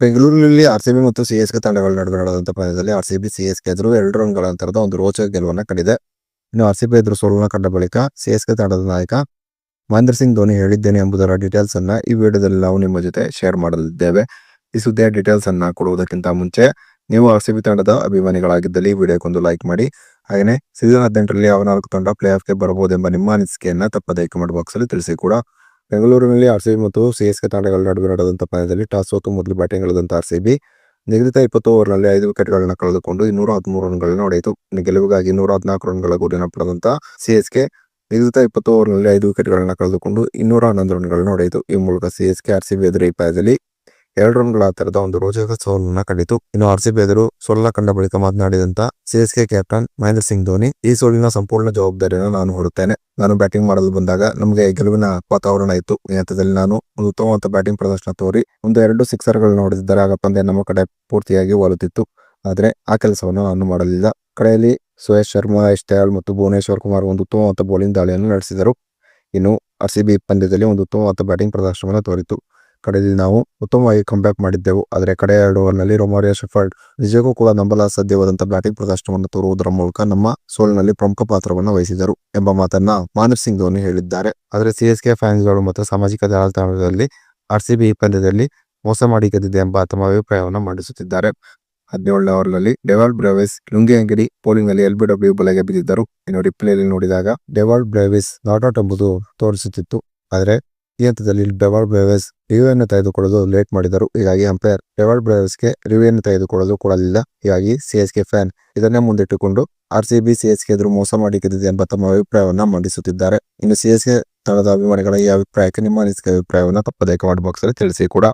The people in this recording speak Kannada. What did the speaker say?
ಬೆಂಗಳೂರಿನಲ್ಲಿ ಆರ್ ಸಿ ಬಿ ಮತ್ತು ಸಿಎಸ್ಕೆ ತಂಡಗಳ ನಡುವೆ ನಡೆದಂತ ಪಂದ್ಯದಲ್ಲಿ R C B C S K ಎದುರು ಎರಡು ರನ್ಗಳ ಅಂತರದ ಒಂದು ರೋಚಕ ಗೆಲುವನ್ನು ಕಂಡಿದೆ. ಇನ್ನು ಆರ್ ಸಿ ಬಿ ಎದುರು ಸೋಲನ್ನು ಕಂಡ ಬಳಿಕ ಸಿಎಸ್ಕೆ ತಂಡದ ನಾಯಕ ಮಹೇಂದ್ರ ಸಿಂಗ್ ಧೋನಿ ಹೇಳಿದ್ದೇನೆ ಎಂಬುದರ ಡೀಟೇಲ್ಸ್ ಅನ್ನ ಈ ವಿಡಿಯೋದಲ್ಲಿ ನಾವು ನಿಮ್ಮ ಜೊತೆ ಶೇರ್ ಮಾಡಲಿದ್ದೇವೆ. ಈ ಸುದ್ದಿಯ ಡೀಟೇಲ್ಸ್ ಅನ್ನ ಕೊಡುವುದಕ್ಕಿಂತ ಮುಂಚೆ ನೀವು ಆರ್ ಸಿ ಬಿ ತಂಡದ ಅಭಿಮಾನಿಗಳಾಗಿದ್ದಲ್ಲಿ ಈ ವಿಡಿಯೋಕ್ಕೊಂದು ಲೈಕ್ ಮಾಡಿ. ಹಾಗೆಯೇ ಸೀಸನ್ ಹದಿನೆಂಟರಲ್ಲಿ ಯಾವ ನಾಲ್ಕು ತಂಡ ಪ್ಲೇ ಆಫ್ಗೆ ಬರಬಹುದೆಂಬ ನಿಮ್ಮ ಅನಿಸಿಕೆಯನ್ನ ತಪ್ಪದೇ ಕಮೆಂಟ್ ಬಾಕ್ಸ್ ಅಲ್ಲಿ ತಿಳಿಸಿ ಕೂಡ. ಬೆಂಗಳೂರಿನಲ್ಲಿ ಆರ್ಸಿಬಿ ಮತ್ತು ಸಿಎಸ್ಕೆ ತಂಡಗಳ ನಡುವೆ ನಡೆದಂತ ಪಂದ್ಯದಲ್ಲಿ ಟಾಸ್ ಸೋತು ಮೊದಲು ಬ್ಯಾಟಿಂಗ್ ಸಿ ಆರ್ಸಿಬಿ ನಿಗದಿತ ಇಪ್ಪತ್ತು ಓವರ್ನಲ್ಲಿ ಐದು ವಿಕೆಟ್ಗಳನ್ನು ಕಳೆದುಕೊಂಡು ಇನ್ನೂರ ಹದಿಮೂರು ರನ್ಗಳನ್ನು ಹೊಡೆಯಿತು. ಗೆಲುವಿಗಾಗಿ ನೂರ ಹದಿನಾಲ್ಕು ರನ್ಗಳ ಗುರಿನ ಎಸ್ ಸಿಎಸ್ಕೆ ನಿಗದಿತ ಇಪ್ಪತ್ತು ಓವರ್ನಲ್ಲಿ ಐದು ವಿಕೆಟ್ಗಳನ್ನು ಕಳೆದುಕೊಂಡು ಇನ್ನೂರ ಹನ್ನೊಂದು ರನ್ಗಳನ್ನು ಹೊಡೆಯಿತು. ಈ ಮೂಲಕ ಸಿಎಸ್ಕೆ ಆರ್ಸಿಬಿ ಎದುರು ಈ ಪಂದ್ಯದಲ್ಲಿ ಎರಡು ರನ್ಗಳ ಆತರದ ಒಂದು ರೋಚಕ ಸೋಲನ್ನ ಕಂಡಿತು ಇನ್ನು ಆರ್ ಸಿಬಿ ಎದುರು ಸೋಲನ್ನ ಕಂಡ ಬಳಿಕ ಮಾತನಾಡಿದಂತ ಸಿಎಸ್ಕೆ ಕ್ಯಾಪ್ಟನ್ ಮಹೇಂದ್ರ ಸಿಂಗ್ ಧೋನಿ, ಈ ಸೋಲಿನ ಸಂಪೂರ್ಣ ಜವಾಬ್ದಾರಿಯನ್ನು ನಾನು ಹೊರುತ್ತೇನೆ ನಾನು ಬ್ಯಾಟಿಂಗ್ ಮಾಡಲು ಬಂದಾಗ ನಮಗೆ ಗೆಲುವಿನ ವಾತಾವರಣ ಇತ್ತು. ಈ ಹಂತದಲ್ಲಿ ನಾನು ಒಂದು ಉತ್ತಮವಾದ ಬ್ಯಾಟಿಂಗ್ ಪ್ರದರ್ಶನ ತೋರಿ, ಒಂದು ಎರಡು ಸಿಕ್ಸರ್ಗಳು ನೋಡಿದ್ದಾರೆ ಆಗ ಪಂದ್ಯ ನಮ್ಮ ಕಡೆ ಪೂರ್ತಿಯಾಗಿ ಒಲುತ್ತಿತ್ತು. ಆದ್ರೆ ಆ ಕೆಲಸವನ್ನು ನಾನು ಮಾಡಲಿಲ್ಲ. ಕಡೆಯಲ್ಲಿ ಸುಯೇಶ್ ಶರ್ಮಾ ದಯಾಳ್ ಮತ್ತು ಭುವನೇಶ್ವರ್ ಕುಮಾರ್ ಒಂದು ಉತ್ತಮವಾದ ಬೌಲಿಂಗ್ ದಾಳಿಯನ್ನು ನಡೆಸಿದರು. ಇನ್ನು ಆರ್ ಸಿಬಿ ಪಂದ್ಯದಲ್ಲಿ ಒಂದು ಉತ್ತಮವಾದ ಬ್ಯಾಟಿಂಗ್ ಪ್ರದರ್ಶನವನ್ನು ತೋರಿತು. ಕಡೆಯಲ್ಲಿ ನಾವು ಉತ್ತಮವಾಗಿ ಕಂಬ್ಯಾಕ್ ಮಾಡಿದ್ದೆವು. ಆದರೆ ಕಡೆ ಎರಡು ಓವರ್ನಲ್ಲಿ ರೊಮಾರಿಯಾ ಶೆಫರ್ಡ್ ನಿಜಕ್ಕೂ ಕೂಡ ನಂಬಲ ಸಾಧ್ಯವಾದಂತಹ ಬ್ಯಾಟಿಂಗ್ ಪ್ರದರ್ಶನವನ್ನು ತೋರುವುದರ ಮೂಲಕ ನಮ್ಮ ಸೋಲಿನಲ್ಲಿ ಪ್ರಮುಖ ಪಾತ್ರವನ್ನು ವಹಿಸಿದರು ಎಂಬ ಮಾತನ್ನ ಮಾನವ್ ಸಿಂಗ್ ಧೋನಿ ಹೇಳಿದ್ದಾರೆ. ಆದರೆ ಸಿಎಸ್ಕೆ ಫ್ಯಾನ್ಸ್ಗಳು ಮತ್ತು ಸಾಮಾಜಿಕ ಜಾಲತಾಣದಲ್ಲಿ ಆರ್ ಸಿ ಬಿ ಈ ಪಂದ್ಯದಲ್ಲಿ ಮೋಸ ಮಾಡಿ ಗೆದ್ದಿದೆ ಎಂಬ ತಮ್ಮ ಅಭಿಪ್ರಾಯವನ್ನು ಮಂಡಿಸುತ್ತಿದ್ದಾರೆ. ಹದಿನೇಳನೇ ಓವರ್ನಲ್ಲಿ ಡೆವಾಲ್ಡ್ ಬ್ರೇವಿಸ್ ಲುಂಗಿ ಅಂಗಡಿ ಪೋಲಿಂಗ್ನಲ್ಲಿ ಡಬ್ಲ್ಯೂ ಬಲೆಗೆ ಬಿದ್ದಿದ್ದರು. ಇನ್ನು ರಿಪ್ಲೇಲಿ ನೋಡಿದಾಗ ಡೆವಾಲ್ಡ್ ಬ್ರೇವಿಸ್ ನಾಟ್ ಔಟ್ ಎಂಬುದು ತೋರಿಸುತ್ತಿತ್ತು. ಆದರೆ ಈ ಹಂತದಲ್ಲಿ ಡೆವಾಲ್ಡ್ ಬ್ರೇವಿಸ್ ರಿವ್ಯೂ ತೆಗೆದುಕೊಳ್ಳಲು ಲೇಟ್ ಮಾಡಿದರು ಹೀಗಾಗಿ ಅಂಪೈರ್ ಡೆವಾರ್ ಬ್ರೇವರ್ಸ್ಗೆ ರಿವ್ಯೂ ತೆಗೆದುಕೊಳ್ಳಲು ಕೊಡಲಿಲ್ಲ. ಹೀಗಾಗಿ ಸಿಎಸ್ಕೆ ಫ್ಯಾನ್ ಇದನ್ನೇ ಮುಂದಿಟ್ಟುಕೊಂಡು ಆರ್ ಸಿ ಆರ್ಸಿಬಿ ಸಿಎಸ್ಕೆ ಎದುರು ಮೋಸ ಮಾಡಿ ಗೆದ್ದಿದೆ ಎಂಬ ತಮ್ಮ ಅಭಿಪ್ರಾಯವನ್ನು ಮಂಡಿಸುತ್ತಿದ್ದಾರೆ. ಇನ್ನು ಸಿಎಸ್ಕೆ ತಂಡದ ಅಭಿಮಾನಿಗಳ ಈ ಅಭಿಪ್ರಾಯಕ್ಕೆ ನಿಮ್ಮ ಅನಿಸಿಕೆ ಅಭಿಪ್ರಾಯವನ್ನು ತಪ್ಪದೇ ಕಮೆಂಟ್ ಬಾಕ್ಸ್ ಅಲ್ಲಿ ತಿಳಿಸಿ ಕೂಡ.